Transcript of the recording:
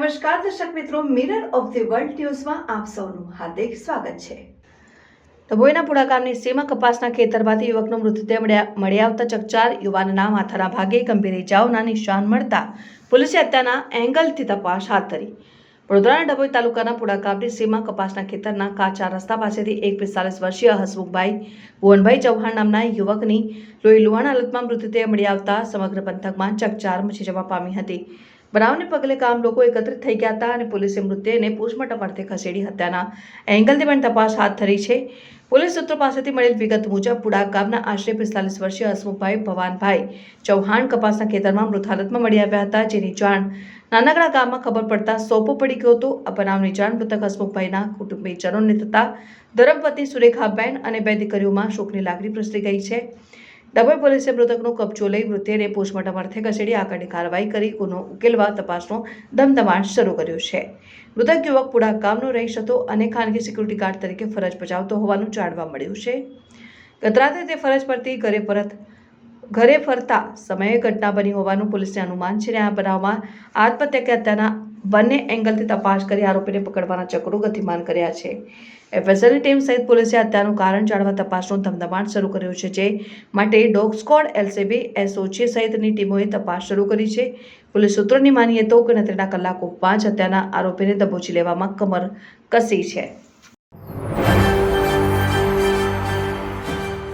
નમસ્કાર, દર્શક મિત્રો મિરર ઓફ ધી વર્લ્ડ ન્યૂઝમાં આપ સૌનું હાર્દિક સ્વાગત છે. ડભોઈના પુડાકારની સીમા કપાસના ખેતરમાંથી યુવકનો મૃતદેહ મળી આવતા ચકચાર યુવાનના માથાના ભાગે ગંભીર ઇજાઓના નિશાન મળતા પોલીસે હત્યાના એંગલથી તપાસ હાથ ધરી. વડોદરાના ડભોઈ તાલુકાના પુડા ગામની સીમા કપાસના ખેતરના કાચા રસ્તા પાસેથી એક પિસ્તાલીસ વર્ષીય હસમુખભાઈ ભુવનભાઈ ચૌહાણ નામના યુવકની લોહી લુહાણ હાલતમાં મૃતદેહ મળી આવતા સમગ્ર પંથકમાં ચકચાર મચી જવા પામી હતી. બનાવને પગલે ગામ લોકો એકત્રિત થઈ ગયા હતા અને પોલીસે મૃતદેહને પોસ્ટમોર્ટમ અર્થે ખસેડી હત્યાના એંગલથી પણ તપાસ હાથ ધરી છે. પોલીસ સૂત્રો પાસેથી મળેલ વિગત મુજબ પુડા ગામના આશરે પિસ્તાલીસ વર્ષીય હસમુખભાઈ ભવાનભાઈ ચૌહાણ કપાસના ખેતરમાં મૃત હાલતમાં મળી આવ્યા હતા, જેની જાણ નાનકડા ગામમાં ખબર પડતા સોંપો પડી ગયો હતો. આ બનાવની જાણ મૃતક હસમુખભાઈના કુટુંબીજનોને થતા ધરમપત્ની સુરેખાબેન અને બે દીકરીઓમાં શોકની લાગણી પ્રસરી ગઈ છે. ડભોઈ પોલીસે મૃતકનો કબજો લઈ મૃતદેહને પોસ્ટમોર્ટમ અર્થે ખસેડી આગળની કાર્યવાહી કરી ગુનો ઉકેલવા તપાસનો ધમધમાટ શરૂ કર્યો છે. મૃતક યુવક પુડા ગામનો રહીશ હતો અને ખાનગી સિક્યુરિટી ગાર્ડ તરીકે ફરજ બજાવતો હોવાનું જાણવા મળ્યું છે. ગત રાત્રે તે ફરજ પરથી ઘરે પરત ઘરે ફરતા સમયે ઘટના બની હોવાનું પોલીસને અનુમાન છે અને આ બનાવમાં આત્મહત્યા કે હત્યાના બંને એંગલથી તપાસ કરી આરોપીને પકડવાના ચક્રો ગતિમાન કર્યા છે. એફએસએલની ટીમ સહિત પોલીસે હત્યાનું કારણ જાણવા તપાસનો ધમધમાટ શરૂ કર્યો છે, જે માટે ડોગ સ્કોડ, એલસીબી, એસઓજી સહિતની ટીમોએ તપાસ શરૂ કરી છે. પોલીસ સૂત્રોની માનીએ તો ગણતરીના કલાકો પાંચ હત્યાના આરોપીને દબોચી લેવામાં કમર કસી છે.